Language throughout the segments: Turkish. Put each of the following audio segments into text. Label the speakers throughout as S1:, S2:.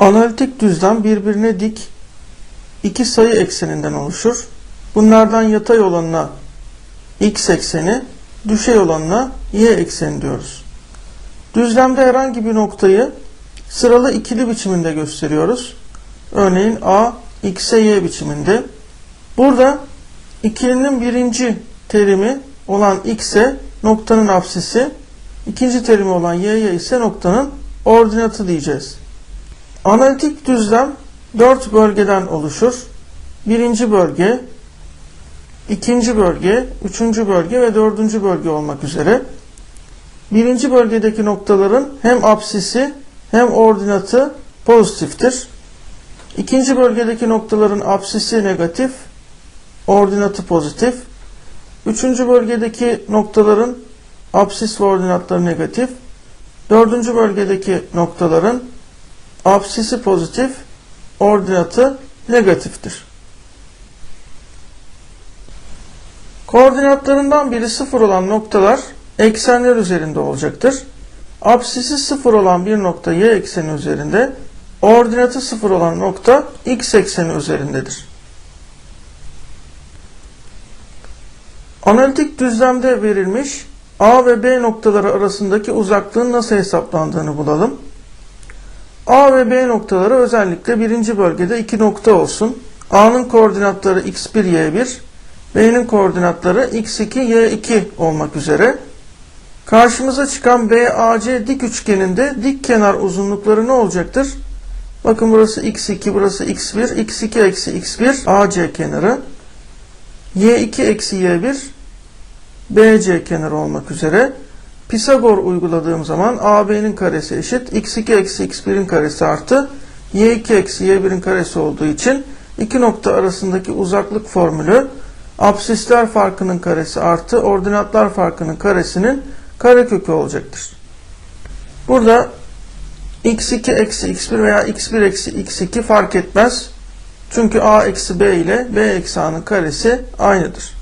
S1: Analitik düzlem birbirine dik iki sayı ekseninden oluşur. Bunlardan yatay olanına x ekseni, düşey olanına y ekseni diyoruz. Düzlemde herhangi bir noktayı sıralı ikili biçiminde gösteriyoruz. Örneğin a x'e y biçiminde. Burada ikilinin birinci terimi olan x'e noktanın apsisi, ikinci terimi olan y'ye ise noktanın ordinatı diyeceğiz. Analitik düzlem dört bölgeden oluşur. Birinci bölge, ikinci bölge, üçüncü bölge ve dördüncü bölge olmak üzere. Birinci bölgedeki noktaların hem apsisi hem ordinatı pozitiftir. İkinci bölgedeki noktaların apsisi negatif, ordinatı pozitif. Üçüncü bölgedeki noktaların apsis ve ordinatları negatif. Dördüncü bölgedeki noktaların apsisi pozitif, ordinatı negatiftir. Koordinatlarından biri sıfır olan noktalar eksenler üzerinde olacaktır. Apsisi sıfır olan bir nokta y ekseni üzerinde, ordinatı sıfır olan nokta x ekseni üzerindedir. Analitik düzlemde verilmiş A ve B noktaları arasındaki uzaklığın nasıl hesaplandığını bulalım. A ve B noktaları özellikle birinci bölgede iki nokta olsun. A'nın koordinatları x1, y1, B'nin koordinatları x2, y2 olmak üzere. Karşımıza çıkan BAC dik üçgeninde dik kenar uzunlukları ne olacaktır? Bakın burası x2, burası x1, x2 eksi x1 AC kenarı. y2 eksi y1 BC kenarı olmak üzere. Pisagor uyguladığım zaman AB'nin karesi eşit x2 eksi x1'in karesi artı y2 eksi y1'in karesi olduğu için iki nokta arasındaki uzaklık formülü absisler farkının karesi artı ordinatlar farkının karesinin karekökü olacaktır. Burada x2 eksi x1 veya x1 eksi x2 fark etmez. Çünkü a eksi b ile b eksi a'nın karesi aynıdır.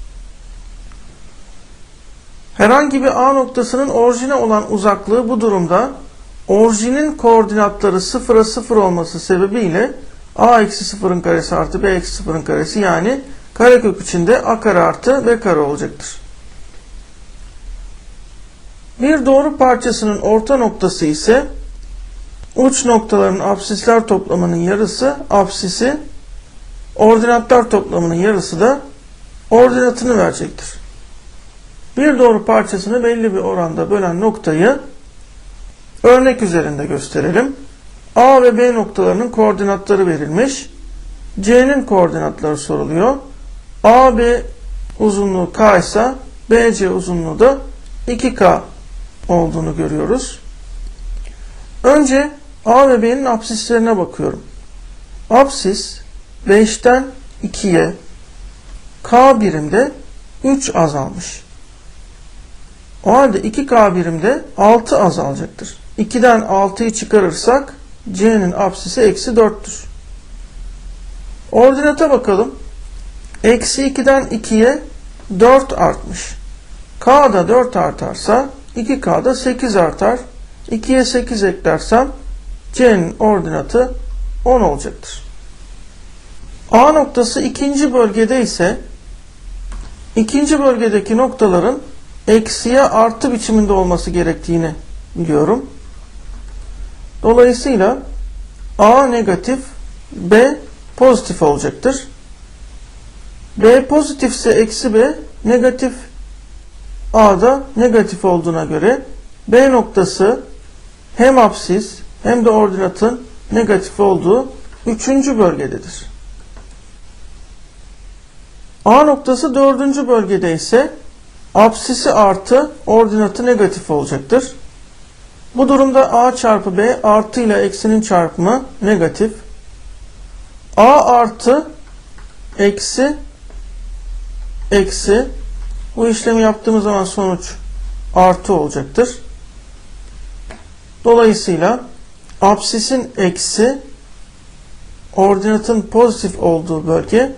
S1: Herhangi bir A noktasının orijine olan uzaklığı bu durumda orijinin koordinatları sıfıra sıfır olması sebebiyle A eksi sıfırın karesi artı B eksi sıfırın karesi yani karekök içinde A kare artı B kare olacaktır. Bir doğru parçasının orta noktası ise uç noktaların absisler toplamının yarısı absisi, ordinatlar toplamının yarısı da ordinatını verecektir. Bir doğru parçasını belli bir oranda bölen noktayı örnek üzerinde gösterelim. A ve B noktalarının koordinatları verilmiş. C'nin koordinatları soruluyor. AB uzunluğu K ise BC uzunluğu da 2K olduğunu görüyoruz. Önce A ve B'nin absislerine bakıyorum. Absis 5'ten 2'ye K birimde 3 azalmış. O halde 2K birimde 6 azalacaktır. 2'den 6'yı çıkarırsak C'nin apsisi eksi 4'tür. Ordinata bakalım. Eksi 2'den 2'ye 4 artmış. K'da 4 artarsa 2K'da 8 artar. 2'ye 8 eklersem C'nin ordinatı 10 olacaktır. A noktası ikinci bölgede ise ikinci bölgedeki noktaların eksiye artı biçiminde olması gerektiğini biliyorum. Dolayısıyla A negatif, B pozitif olacaktır. B pozitifse eksi B negatif A da negatif olduğuna göre B noktası hem apsis hem de ordinatın negatif olduğu üçüncü bölgededir. A noktası dördüncü bölgede ise Apsisi artı ordinatı negatif olacaktır. Bu durumda a çarpı b artı ile eksinin çarpımı negatif. a artı eksi eksi bu işlemi yaptığımız zaman sonuç artı olacaktır. Dolayısıyla apsisin eksi ordinatın pozitif olduğu bölge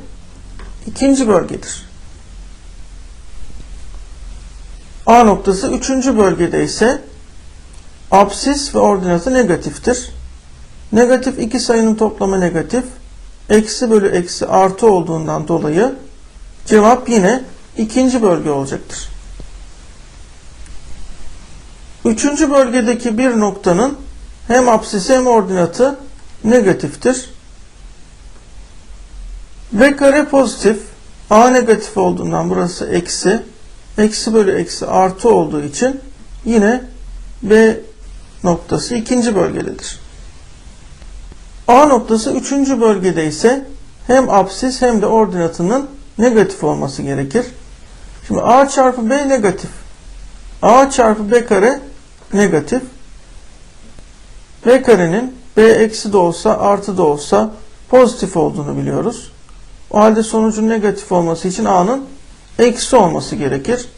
S1: ikinci bölgedir. A noktası 3. bölgede ise absis ve ordinatı negatiftir. Negatif iki sayının toplamı negatif. Eksi bölü eksi artı olduğundan dolayı cevap yine ikinci bölge olacaktır. Üçüncü bölgedeki bir noktanın hem apsisi hem ordinatı negatiftir. B kare pozitif, A negatif olduğundan burası eksi, eksi bölü eksi artı olduğu için yine B noktası ikinci bölgededir. A noktası üçüncü bölgede ise hem apsis hem de ordinatının negatif olması gerekir. Şimdi A çarpı B negatif. A çarpı B kare negatif. B karenin B eksi de olsa artı da olsa pozitif olduğunu biliyoruz. O halde sonucun negatif olması için A'nın eksi olması gerekir.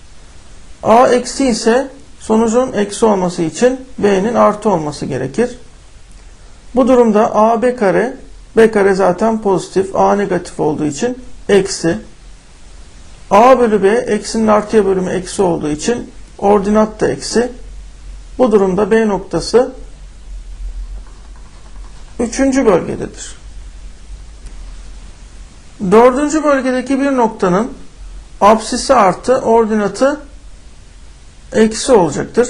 S1: A eksi ise sonucun eksi olması için B'nin artı olması gerekir. Bu durumda A B kare, B kare zaten pozitif, A negatif olduğu için eksi. A bölü B eksinin artıya bölümü eksi olduğu için ordinat da eksi. Bu durumda B noktası üçüncü bölgededir. Dördüncü bölgedeki bir noktanın apsisi artı ordinatı eksi olacaktır.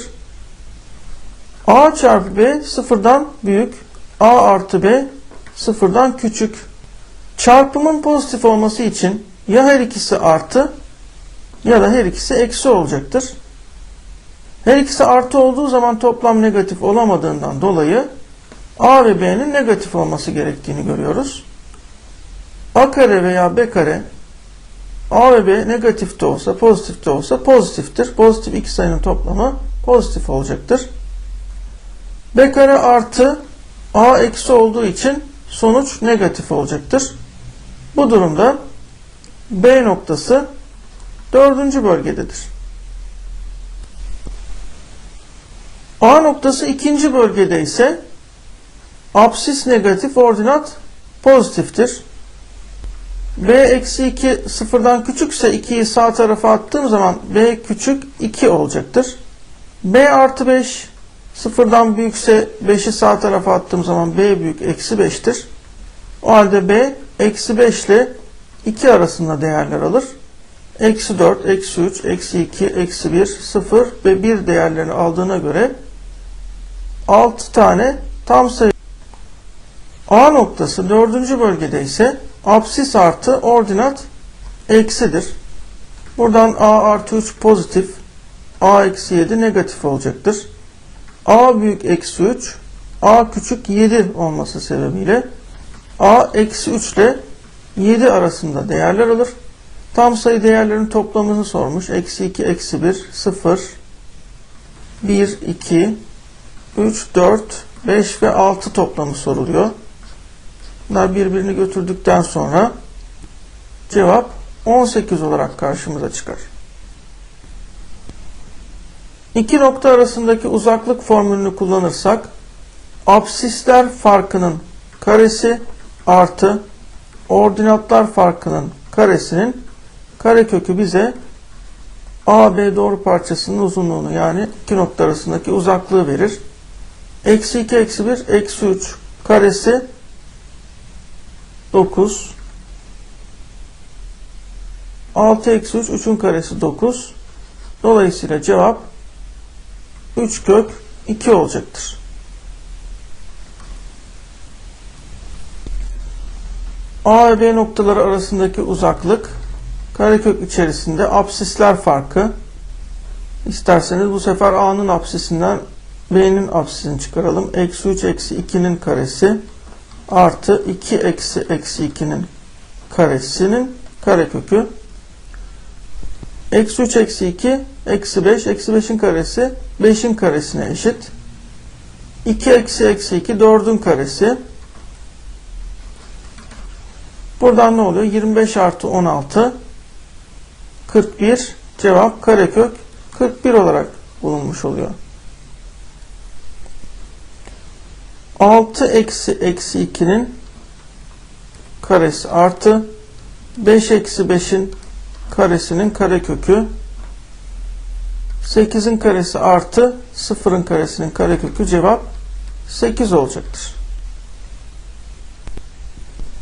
S1: A çarpı B sıfırdan büyük. A artı B sıfırdan küçük. Çarpımın pozitif olması için ya her ikisi artı ya da her ikisi eksi olacaktır. Her ikisi artı olduğu zaman toplam negatif olamadığından dolayı A ve B'nin negatif olması gerektiğini görüyoruz. A kare veya B kare A ve B negatif de olsa pozitif de olsa pozitiftir. Pozitif iki sayının toplamı pozitif olacaktır. B kare artı A eksi olduğu için sonuç negatif olacaktır. Bu durumda B noktası dördüncü bölgededir. A noktası ikinci bölgede ise apsis negatif ordinat pozitiftir. B eksi 2 sıfırdan küçükse 2'yi sağ tarafa attığım zaman B küçük 2 olacaktır. B artı 5 sıfırdan büyükse 5'i sağ tarafa attığım zaman B büyük eksi 5'tir. O halde B eksi 5 ile 2 arasında değerler alır. Eksi 4, eksi 3, eksi 2, eksi 1, 0 ve 1 değerlerini aldığına göre 6 tane tam sayı. A noktası 4. bölgede ise apsis artı ordinat eksidir. Buradan A artı 3 pozitif, A eksi 7 negatif olacaktır. A büyük eksi 3, A küçük 7 olması sebebiyle A eksi 3 ile 7 arasında değerler alır. Tam sayı değerlerinin toplamını sormuş. Eksi 2, eksi 1, 0, 1, 2, 3, 4, 5 ve 6 toplamı soruluyor. Bunlar birbirini götürdükten sonra cevap 18 olarak karşımıza çıkar. İki nokta arasındaki uzaklık formülünü kullanırsak absisler farkının karesi artı ordinatlar farkının karesinin karekökü bize AB doğru parçasının uzunluğunu yani iki nokta arasındaki uzaklığı verir. Eksi 2 eksi 1 eksi 3 karesi 9 6 eksi 3 3'ün karesi 9 dolayısıyla cevap 3 kök 2 olacaktır. A ve B noktaları arasındaki uzaklık karekök içerisinde apsisler farkı İsterseniz bu sefer A'nın apsisinden B'nin apsisini çıkaralım. Eksi 3 eksi 2'nin karesi artı 2 eksi eksi 2'nin karesinin karekökü. Eksi 3 eksi 2 eksi 5 eksi 5'in karesi 5'in karesine eşit. 2 eksi eksi 2 4'ün karesi. Buradan ne oluyor? 25 artı 16 41 cevap karekök 41 olarak bulunmuş oluyor. 6 eksi eksi 2'nin karesi artı 5 eksi 5'in karesinin karekökü 8'in karesi artı 0'ın karesinin karekökü cevap 8 olacaktır.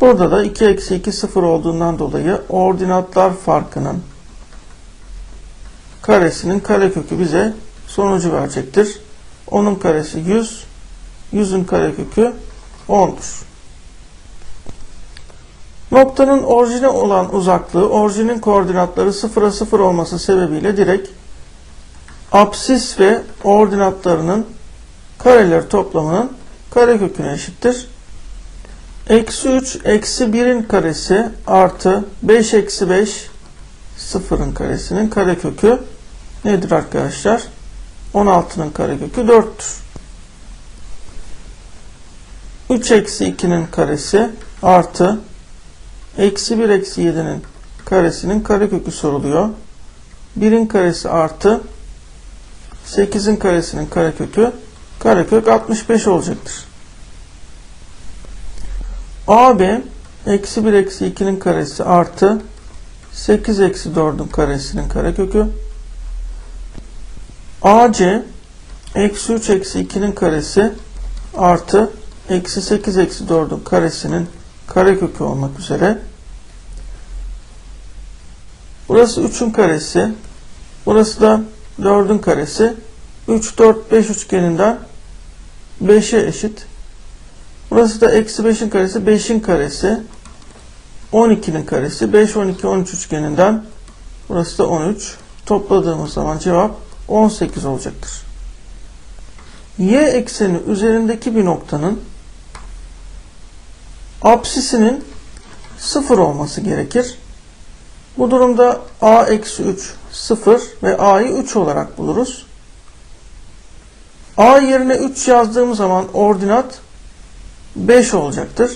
S1: Burada da 2 eksi 2 sıfır olduğundan dolayı ordinatlar farkının karesinin karekökü bize sonucu verecektir. Onun karesi 100, 100'ün karekökü 10'dur. Noktanın orijine olan uzaklığı, orijinin koordinatları 0'a 0 olması sebebiyle direkt apsis ve ordinatlarının kareleri toplamının kareköküne eşittir. Eksi 3 eksi 1'in karesi artı 5 eksi 5 sıfırın karesinin karekökü nedir arkadaşlar? 16'nın karekökü 4'tür. 3 eksi 2'nin karesi artı eksi 1 eksi 7'nin karesinin karekökü soruluyor. 1'in karesi artı 8'in karesinin karekökü karekök 65 olacaktır. AB eksi 1 eksi 2'nin karesi artı 8 eksi 4'ün karesinin karekökü AC eksi 3 eksi 2'nin karesi artı eksi 8 eksi 4'ün karesinin karekökü olmak üzere. Burası 3'ün karesi burası da 4'ün karesi. 3 4 5 üçgeninden 5'e eşit. Burası da eksi 5'in karesi 5'in karesi. 12'nin karesi 5 12 13 üçgeninden burası da 13 topladığımız zaman cevap 18 olacaktır. Y ekseni üzerindeki bir noktanın apsisinin 0 olması gerekir. Bu durumda a eksi 3 0 ve a'yı 3 olarak buluruz. a yerine 3 yazdığım zaman ordinat 5 olacaktır.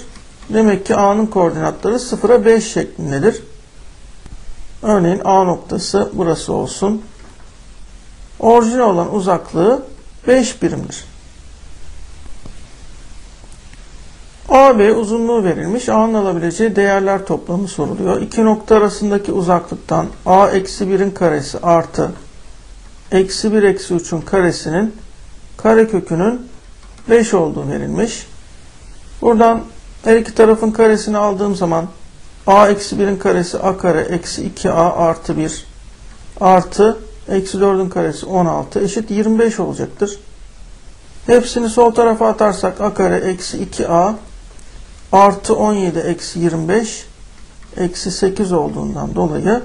S1: Demek ki a'nın koordinatları 0'a 5 şeklindedir. Örneğin a noktası burası olsun. Orijine olan uzaklığı 5 birimdir. AB uzunluğu verilmiş. A'nın alabileceği değerler toplamı soruluyor. İki nokta arasındaki uzaklıktan A eksi 1'in karesi artı eksi 1 eksi 3'ün karesinin karekökünün 5 olduğu verilmiş. Buradan her iki tarafın karesini aldığım zaman A eksi 1'in karesi A kare eksi 2A artı 1 artı eksi 4'ün karesi 16 eşit 25 olacaktır. Hepsini sol tarafa atarsak A kare eksi 2A artı 17 eksi 25 eksi 8 olduğundan dolayı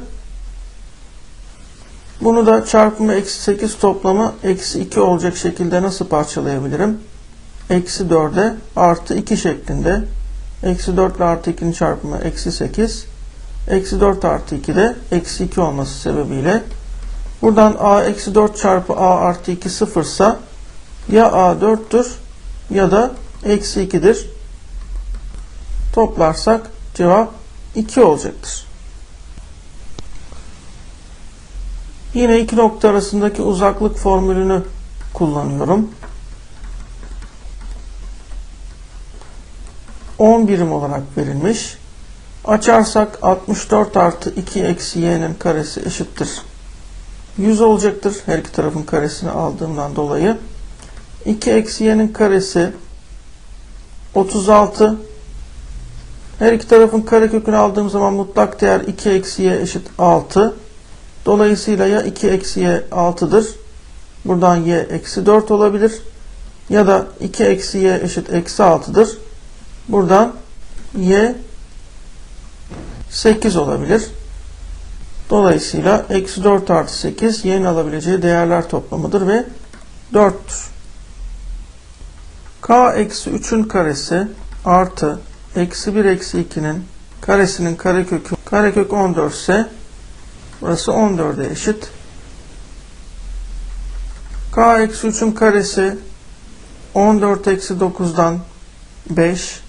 S1: bunu da çarpımı eksi 8 toplamı eksi 2 olacak şekilde nasıl parçalayabilirim? Eksi 4'e artı 2 şeklinde eksi 4 ile artı 2'nin çarpımı eksi 8 eksi 4 artı 2 de eksi 2 olması sebebiyle buradan a eksi 4 çarpı a artı 2 sıfırsa ya a 4'tür ya da eksi 2'dir. Toplarsak cevap 2 olacaktır. Yine iki nokta arasındaki uzaklık formülünü kullanıyorum. 10 birim olarak verilmiş. Açarsak 64 artı 2 eksi y'nin karesi eşittir. 100 olacaktır. Her iki tarafın karesini aldığımdan dolayı. 2 eksi y'nin karesi 36 her iki tarafın karekökünü aldığım zaman mutlak değer 2 eksi y eşit 6. Dolayısıyla ya 2 eksi y 6'dır. Buradan y eksi 4 olabilir. Ya da 2 eksi y eşit eksi 6'dır. Buradan y 8 olabilir. Dolayısıyla eksi 4 artı 8 y'nin alabileceği değerler toplamıdır ve 4'tür. k eksi 3'ün karesi artı eksi 1 eksi 2'nin karesinin karekökü karekök 14 ise burası 14'e eşit. k eksi 3'ün karesi 14 eksi 9'dan 5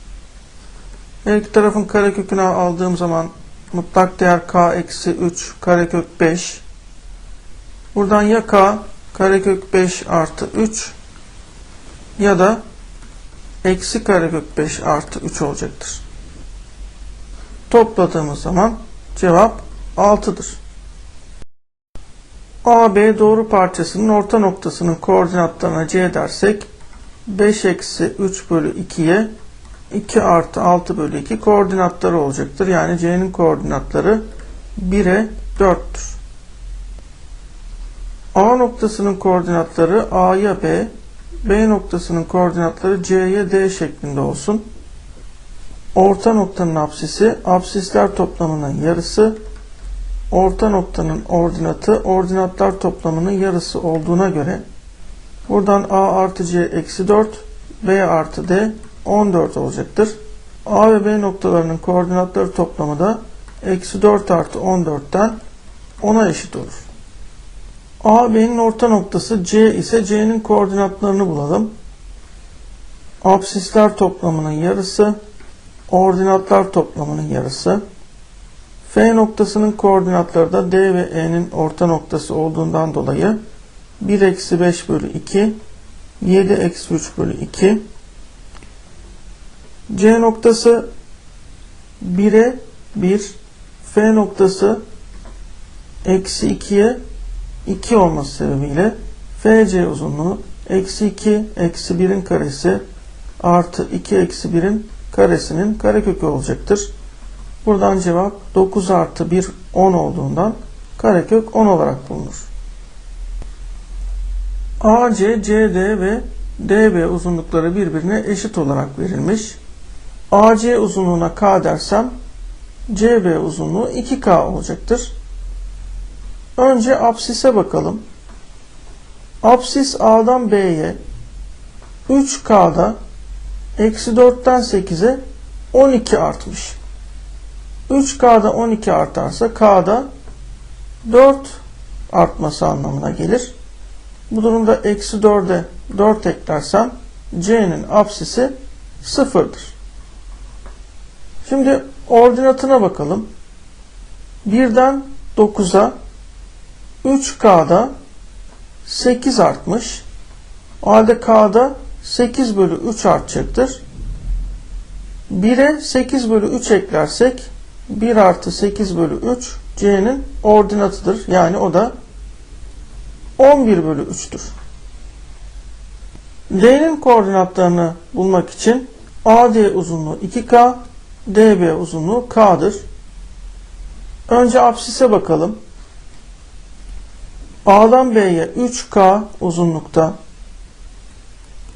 S1: her iki tarafın karekökünü aldığım zaman mutlak değer k eksi 3 karekök 5 buradan ya k karekök 5 artı 3 ya da eksi karekök 5 artı 3 olacaktır. Topladığımız zaman cevap 6'dır. AB doğru parçasının orta noktasının koordinatlarına C dersek 5 eksi 3 bölü 2'ye 2 artı 6 bölü 2 koordinatları olacaktır. Yani C'nin koordinatları 1'e 4'tür. A noktasının koordinatları A'ya B, B noktasının koordinatları C'ye D şeklinde olsun. Orta noktanın apsisi, apsisler toplamının yarısı, orta noktanın ordinatı, ordinatlar toplamının yarısı olduğuna göre buradan A artı C eksi 4, B artı D 14 olacaktır. A ve B noktalarının koordinatları toplamı da eksi 4 artı 14'ten 10'a eşit olur. A, B'nin orta noktası C ise C'nin koordinatlarını bulalım. Absisler toplamının yarısı, ordinatlar toplamının yarısı. F noktasının koordinatları da D ve E'nin orta noktası olduğundan dolayı 1 eksi 5 bölü 2, 7 eksi 3 bölü 2. C noktası 1'e 1, F noktası eksi 2'ye 2 olması sebebiyle FC uzunluğu eksi 2 eksi 1'in karesi artı 2 eksi 1'in karesinin karekökü olacaktır. Buradan cevap 9 artı 1 10 olduğundan karekök 10 olarak bulunur. AC, CD ve DB uzunlukları birbirine eşit olarak verilmiş. AC uzunluğuna K dersem CB uzunluğu 2K olacaktır. Önce apsise bakalım. Apsis A'dan B'ye 3K'da eksi 4'ten 8'e 12 artmış. 3K'da 12 artarsa K'da 4 artması anlamına gelir. Bu durumda eksi 4'e 4 eklersem C'nin apsisi sıfırdır. Şimdi ordinatına bakalım. 1'den 9'a 3K'da 8 artmış. O halde K'da 8 bölü 3 artacaktır. 1'e 8 bölü 3 eklersek 1 artı 8 bölü 3 C'nin ordinatıdır. Yani o da 11 bölü 3'tür. D'nin koordinatlarını bulmak için AD uzunluğu 2K, DB uzunluğu K'dır. Önce apsise bakalım. A'dan B'ye 3K uzunlukta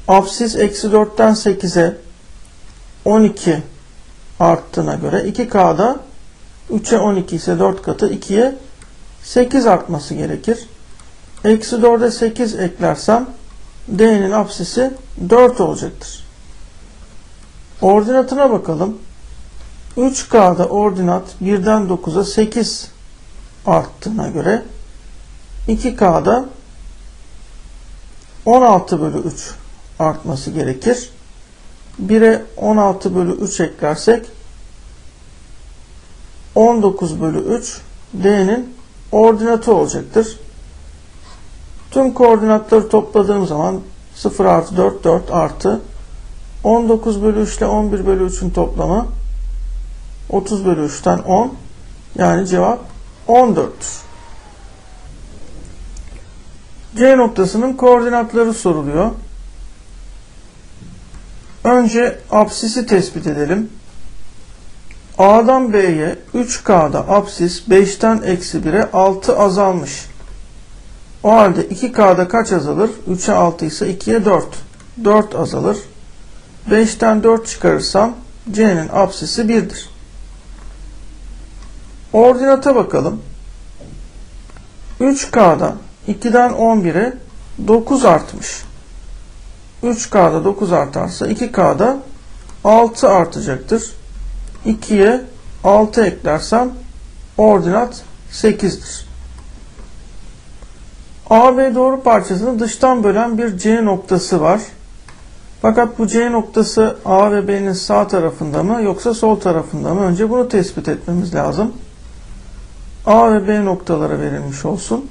S1: apsis eksi 4'ten 8'e 12 arttığına göre 2K'da 3'e 12 ise 4 katı 2'ye 8 artması gerekir. Eksi 4'e 8 eklersem D'nin apsisi 4 olacaktır. Ordinatına bakalım. 3K'da ordinat 1'den 9'a 8 arttığına göre 2K'da 16 bölü 3 artması gerekir. 1'e 16 bölü 3 eklersek 19 bölü 3 D'nin ordinatı olacaktır. Tüm koordinatları topladığım zaman 0 artı 4 4 artı 19 bölü 3 ile 11 bölü 3'ün toplamı 30 bölü 3'ten 10 yani cevap 14'tür. C noktasının koordinatları soruluyor. Önce apsisi tespit edelim. A'dan B'ye 3K'da apsis 5'ten eksi 1'e 6 azalmış. O halde 2K'da kaç azalır? 3'e 6 ise 2'ye 4. 4 azalır. 5'ten 4 çıkarırsam C'nin apsisi 1'dir. Ordinata bakalım. 3K'da 2'den 11'e 9 artmış. 3K'da 9 artarsa 2K'da 6 artacaktır. 2'ye 6 eklersem ordinat 8'dir. AB doğru parçasını dıştan bölen bir C noktası var. Fakat bu C noktası A ve B'nin sağ tarafında mı yoksa sol tarafında mı? Önce bunu tespit etmemiz lazım. A ve B noktaları verilmiş olsun.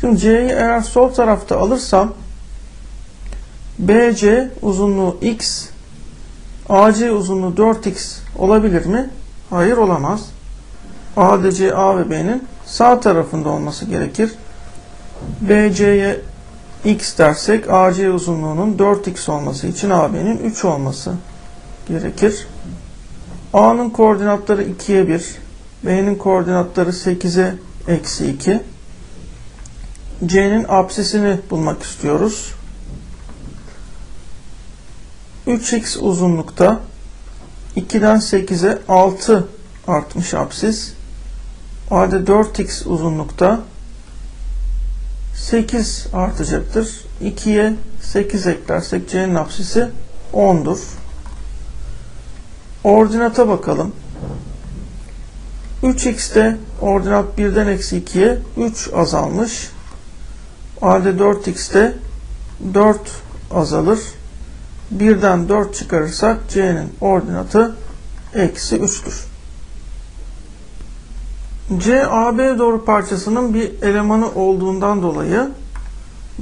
S1: Şimdi C'yi eğer sol tarafta alırsam BC uzunluğu x, AC uzunluğu 4x olabilir mi? Hayır olamaz. ADC A ve B'nin sağ tarafında olması gerekir. BC'ye x dersek AC uzunluğunun 4x olması için AB'nin 3 olması gerekir. A'nın koordinatları 2'ye 1, B'nin koordinatları 8'e eksi 2. C'nin apsisini bulmak istiyoruz. 3x uzunlukta 2'den 8'e 6 artmış apsis. O halde 4x uzunlukta 8 artacaktır. 2'ye 8 eklersek C'nin apsisi 10'dur. Ordinata bakalım. 3x'te ordinat 1'den eksi 2'ye 3 azalmış. O halde 4x'te 4 azalır. 1'den 4 çıkarırsak C'nin ordinatı eksi 3'tür. C, AB doğru parçasının bir elemanı olduğundan dolayı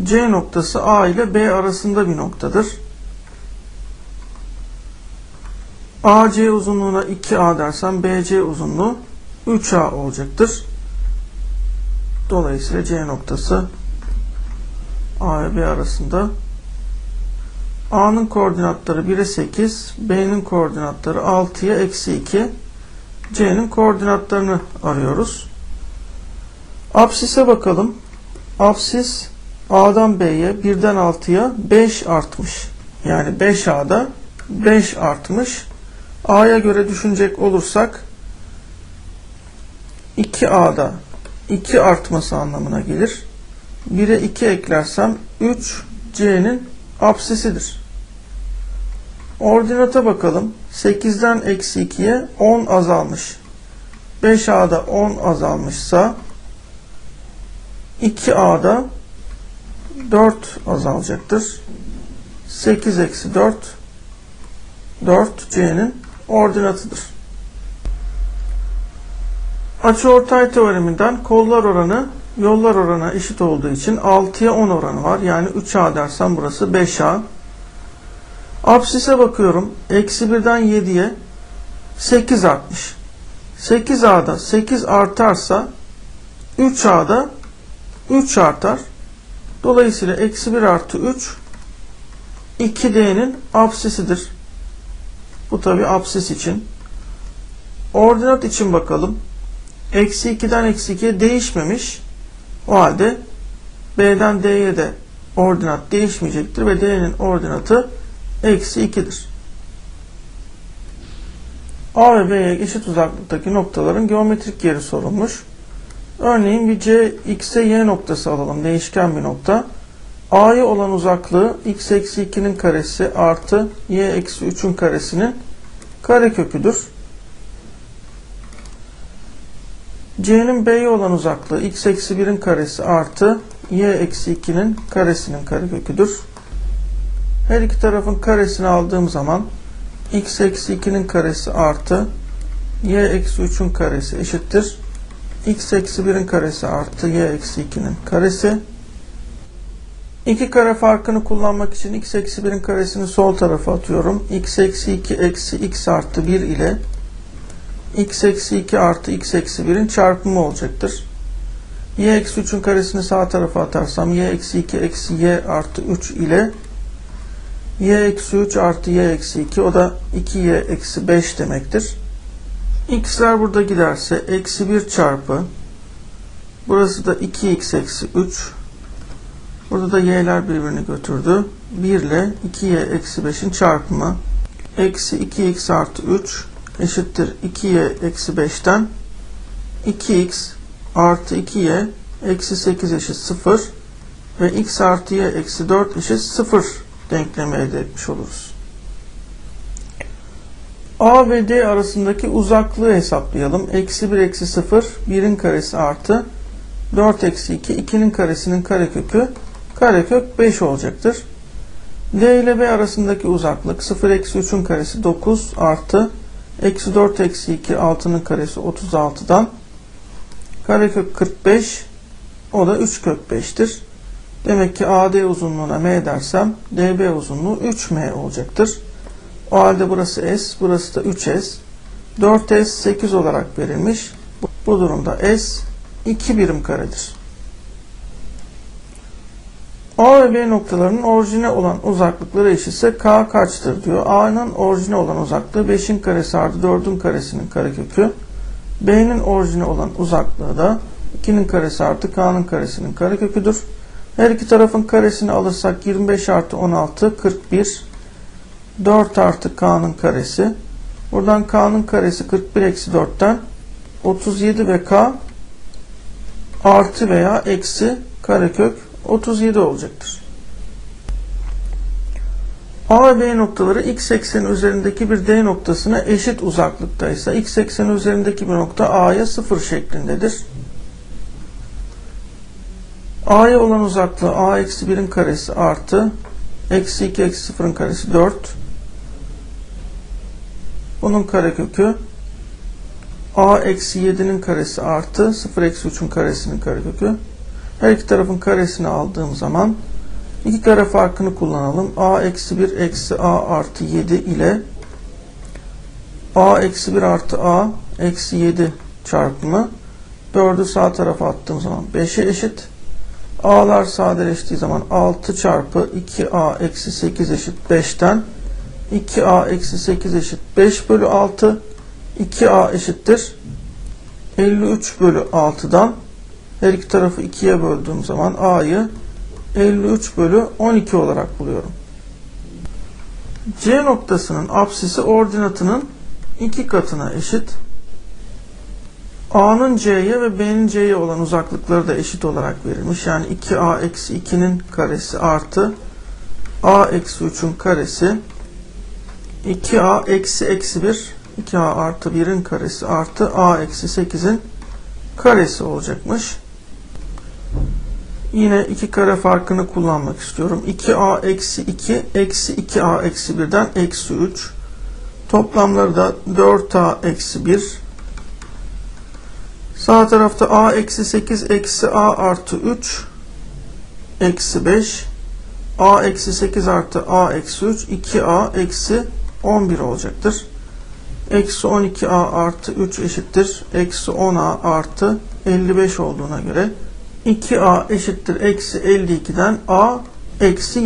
S1: C noktası A ile B arasında bir noktadır. AC uzunluğuna 2A dersem BC uzunluğu 3A olacaktır. Dolayısıyla C noktası A ve B arasında A'nın koordinatları 1'e 8, B'nin koordinatları 6'ya eksi 2, C'nin koordinatlarını arıyoruz. Apsise bakalım. Apsis A'dan B'ye 1'den 6'ya 5 artmış. Yani 5A'da 5 artmış. A'ya göre düşünecek olursak 2A'da 2 artması anlamına gelir. 1'e 2 eklersem 3 C'nin apsisidir. Ordinata bakalım. 8'den eksi 2'ye 10 azalmış. 5A'da 10 azalmışsa 2A'da 4 azalacaktır. 8 eksi 4 4 C'nin ordinatıdır. Açıortay teoreminden kollar oranı yollar oranına eşit olduğu için 6'ya 10 oranı var. Yani 3A dersem burası 5A. Apsise bakıyorum. Eksi 1'den 7'ye 8 artmış. 8A'da 8 artarsa 3A'da 3 artar. Dolayısıyla eksi 1 artı 3 2D'nin apsisidir. Bu tabi apsis için. Ordinat için bakalım. Eksi 2'den eksi 2'ye değişmemiş. O halde B'den D'ye de ordinat değişmeyecektir ve D'nin ordinatı eksi 2'dir. A ve B'ye eşit uzaklıktaki noktaların geometrik yeri sorulmuş. Örneğin bir C, X'e Y noktası alalım. Değişken bir nokta. A'ya olan uzaklığı X eksi 2'nin karesi artı Y eksi 3'ün karesinin kareköküdür. C'nin B'ye olan uzaklığı X eksi 1'in karesi artı Y eksi 2'nin karesinin kareköküdür. Her iki tarafın karesini aldığım zaman x eksi 2'nin karesi artı y eksi 3'ün karesi eşittir. x eksi 1'in karesi artı y eksi 2'nin karesi. İki kare farkını kullanmak için x eksi 1'in karesini sol tarafa atıyorum. x eksi 2 eksi x artı 1 ile x eksi 2 artı x eksi 1'in çarpımı olacaktır. y eksi 3'ün karesini sağ tarafa atarsam y eksi 2 eksi y artı 3 ile y eksi 3 artı y eksi 2 o da 2y eksi 5 demektir. x'ler burada giderse eksi 1 çarpı burası da 2x eksi 3 burada da y'ler birbirini götürdü. 1 ile 2y eksi 5'in çarpımı eksi 2x artı 3 eşittir 2y eksi 5'ten 2x artı 2y eksi 8 eşit 0 ve x artı y eksi 4 eşit 0 denklemi elde etmiş oluruz. A ve D arasındaki uzaklığı hesaplayalım. Eksi 1 eksi 0 1'in karesi artı 4 eksi 2 2'nin karesinin karekökü karekök 5 olacaktır. D ile B arasındaki uzaklık 0 eksi 3'ün karesi 9 artı eksi 4 eksi 2 6'nın karesi 36'dan karekök 45 o da 3 kök 5'tir. Demek ki AD uzunluğuna M dersem DB uzunluğu 3M olacaktır. O halde burası S, burası da 3S. 4S 8 olarak verilmiş. Bu durumda S 2 birim karedir. A ve B noktalarının orijine olan uzaklıkları eşitse K kaçtır diyor. A'nın orijine olan uzaklığı 5'in karesi artı 4'ün karesinin karekökü. B'nin orijine olan uzaklığı da 2'nin karesi artı K'nın karesinin kareköküdür. Her iki tarafın karesini alırsak 25 artı 16 41 4 artı K'nın karesi. Buradan K'nın karesi 41 eksi 4'ten 37 ve K artı veya eksi karekök 37 olacaktır. A ve B noktaları x ekseni üzerindeki bir D noktasına eşit uzaklıktaysa x ekseni üzerindeki bir nokta A'ya 0 şeklindedir. A'ya olan uzaklığı A eksi 1'in karesi artı eksi 2 eksi 0'ın karesi 4. Bunun karekökü A eksi 7'nin karesi artı 0 eksi 3'ün karesinin karekökü. Her iki tarafın karesini aldığım zaman iki kare farkını kullanalım. A eksi 1 eksi A artı 7 ile A eksi 1 artı A eksi 7 çarpımı 4'ü sağ tarafa attığım zaman 5'e eşit. A'lar sadeleştiği zaman 6 çarpı 2A eksi 8 eşit 5'ten 2A eksi 8 eşit 5 bölü 6 2A eşittir 53 bölü 6'dan her iki tarafı 2'ye böldüğüm zaman A'yı 53 bölü 12 olarak buluyorum. C noktasının apsisi ordinatının iki katına eşit. A'nın C'ye ve B'nin C'ye olan uzaklıkları da eşit olarak verilmiş. Yani 2A eksi 2'nin karesi artı A eksi 3'ün karesi 2A eksi eksi 1 2A artı 1'in karesi artı A eksi 8'in karesi olacakmış. Yine iki kare farkını kullanmak istiyorum. 2a eksi 2 eksi 2a eksi 1'den eksi 3. Toplamları da 4a eksi 1. Sağ tarafta a eksi 8 eksi a artı 3 eksi 5. a eksi 8 artı a eksi 3 2a eksi 11 olacaktır. Eksi 12a artı 3 eşittir. Eksi 10a artı 55 olduğuna göre 2a eşittir eksi 52'den a eksi